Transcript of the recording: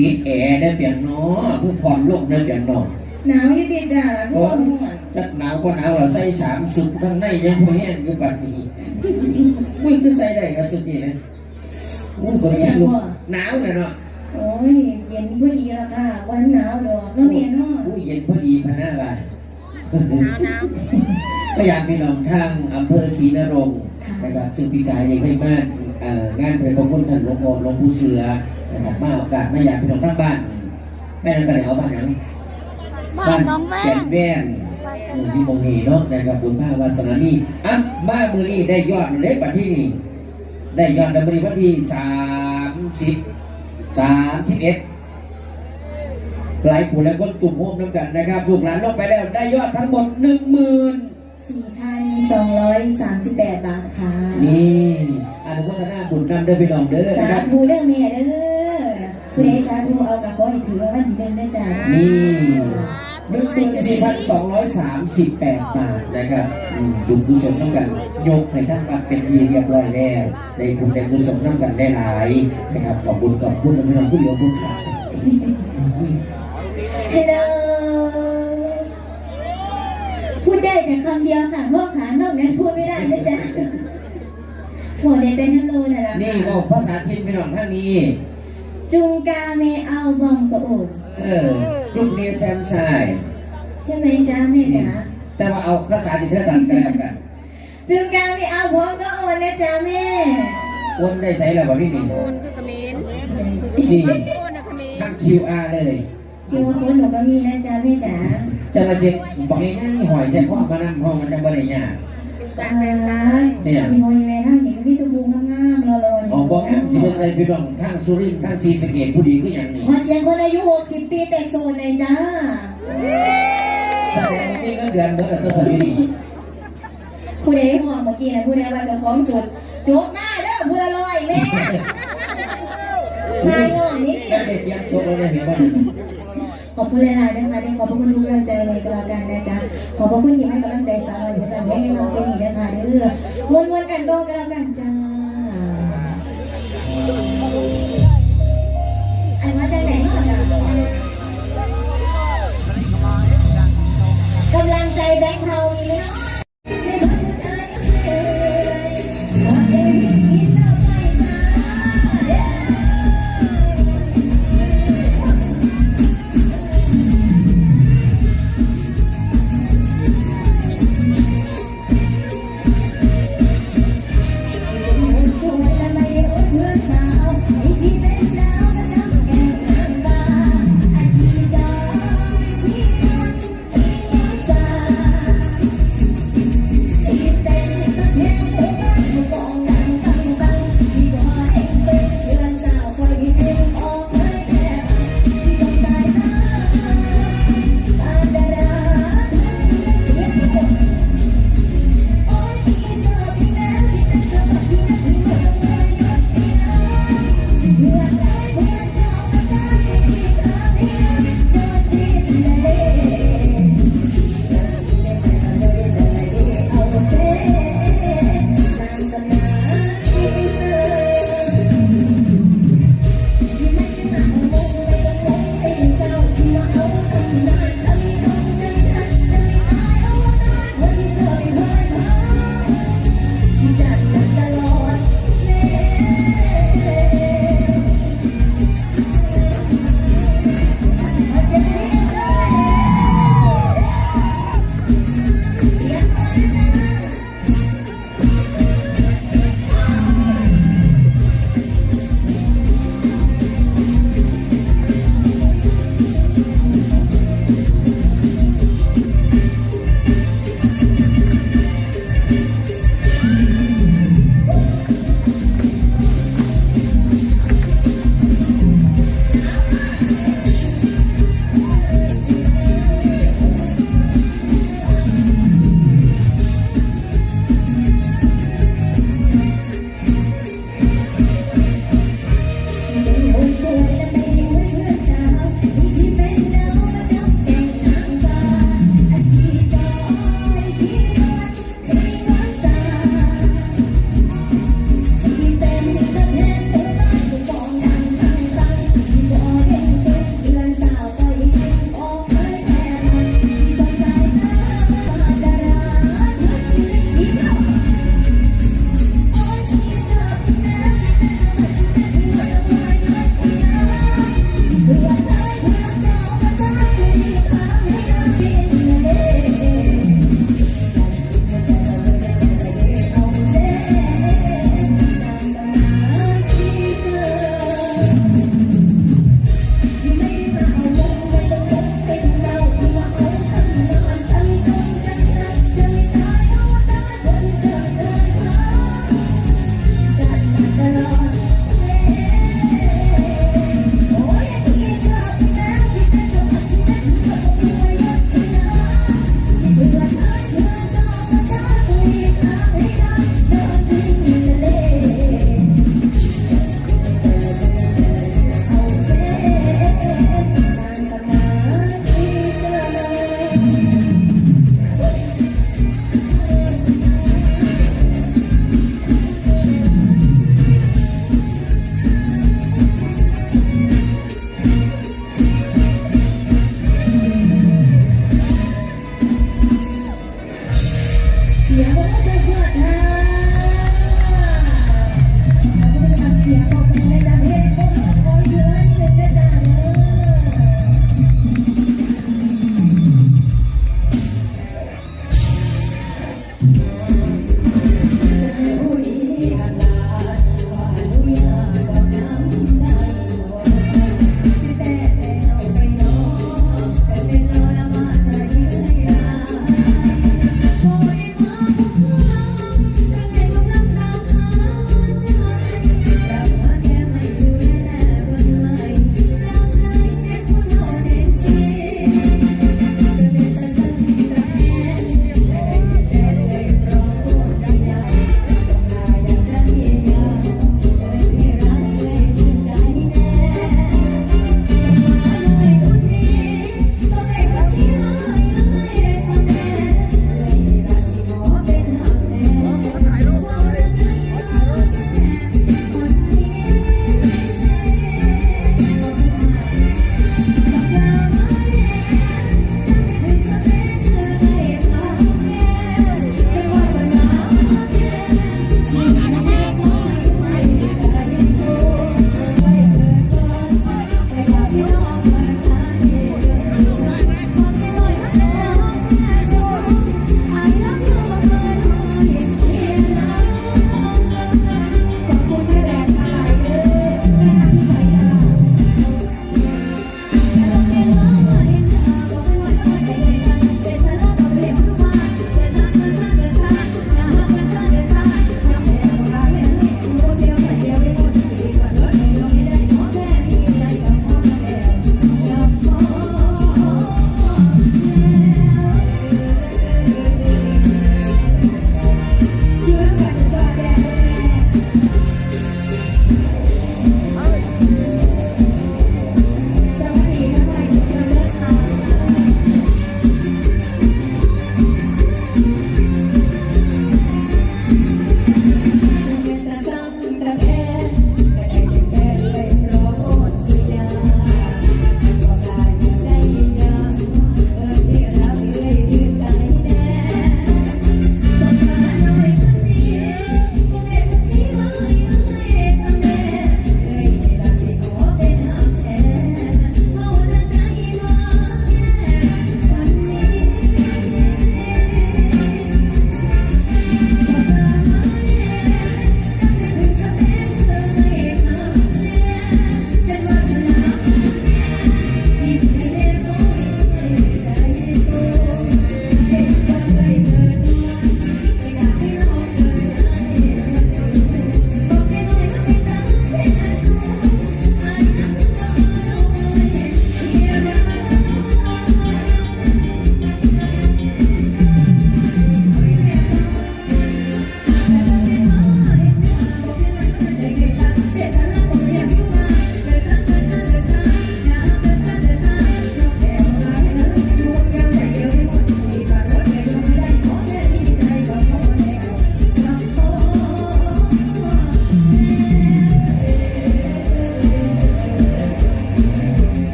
ปิดแอร์ได้เปียงเนาะคือผ่อนลงได้เปียงเนาะหนาวยี่สิจ้าละพ่อม่วนจักหนาวก็หนาวเราใส่สามสุดข้างในยังพอแห้งอยู่บัดนี้อุ้ยคือใส่ได้กับสุดนี่นะอุ้ยคนนี้ลูกหนาวเลยเนาะโอ้ยเย็นพอดีละค่ะ วันหนาวดอกเนาะเมียเนาะอุ้ยเย็นพอดีพะหน้าบ่ายก็อยากไปลองทางอำเภอศรีนรงค์นะครับซึ่งปีกายยังให้มากเอ่อ งานเป็นพระพุทธท่านหลวงพ่อหลวงปู่เสือนะครับมาโอกาสไม่อยากไปลองทางบ้าน แม่นั่นก็เลยเอาบ้านหยังบ้านน้องแม่แก่นแว่นหมู่ที่มงนีเนาะนะครับบุญภาวาสนานี่อะบ้านมือนี่ได้ยอดเล็กกว่าที่นี่ได้ยอดในบริวันที่สามสิบสามสิบเอ็ดหลายผู้และคนกลุ่มโฮมน้ำกันนะครับลูกหลานลงไปแล้วได้ยอดทั้งหมดหนึ่งหมื่น สี่พันสองร้อยสามสิบแปดบาทค่ะนี่อนุโมทนาบุญนำเด้อพี่น้องเด้อสานะครับ ธุเด้อแม่เด้อผู้ใดสาธุเอากระขอให้ถือว่าที่เดินได้จ้านี่หนึ่งหมื่นสี่พันสองร้อยสามสิบแปดบาทนะครับอืมบุญกุศลต้องกันยกให้ท่านบัตรเป็นทีเรียบร้อยแล้วได้บุญได้กุศลต้องกันหลายๆนะครับขอบคุณขอบคุณพี่น้องผู้เดียวคุณสาฮัลโหล แต่คำเดียวค่ะพ่อขานอกนั้นพูดไม่ได้นะจ๊ะหัวเดแต่ฮัลโหลน่ะล่ะนี่บอกภาษาจีนพี่น้องท่านนี้ จุงกาเมเอาบองกะโอดเออลูกเนียแซมชายใช่ไหมจ๊ะแม่จ๋าแต่ว่าเอาภาษาจีนเท่ากันกันแล้วกันจุงกาเมเอาบองกะโอดนะจ๊ะแม่คนได้ใช้แล้วบอกนี่นี่โอนคือเขมรนี่โอนนะเขมรทั้ง QR เลยคิวว่าคนหนูก็มีนะจ๊ะแม่จ๋า จะมาเช็คบอกให้นั่งหอยใส่ข้อมานั่งห้องมันจะบ่ได้ยากจาอ่ากแฟนตามีหอยแม่ท่านเห็นพี่ตะบูงงามๆรอๆออกบอกงั้นสิไปใส่พี่น้องทางสุรินทร์ทางศรีสะเกษผู้ดีก็อย่างนี้ขอเสียงคนอายุ60ปีแต่งโซนเลยจ้าแสดงว่ามีเงินเดือนเหมือนกับตัวสามีผู้ใดหอมเมื่อกี้นะผู้ใดว่าจะฟ้องสุดโจกหน้าเด้อผู้ละร้อยแม่นายงอนนี่แล้วเด็กยังตัวเราเนี่ยเห็นว่าข อบคุณหลายๆนะคะที่ขอบคุณทุกกำลังใจในก็แล้วกันนะจ๊ะขอบคุณที่ให้กำลังใจสาวน้อยผู้นั้นให้น้องเป็นอีกนะคะเรื่อวนๆกันโตกันแล้วกัน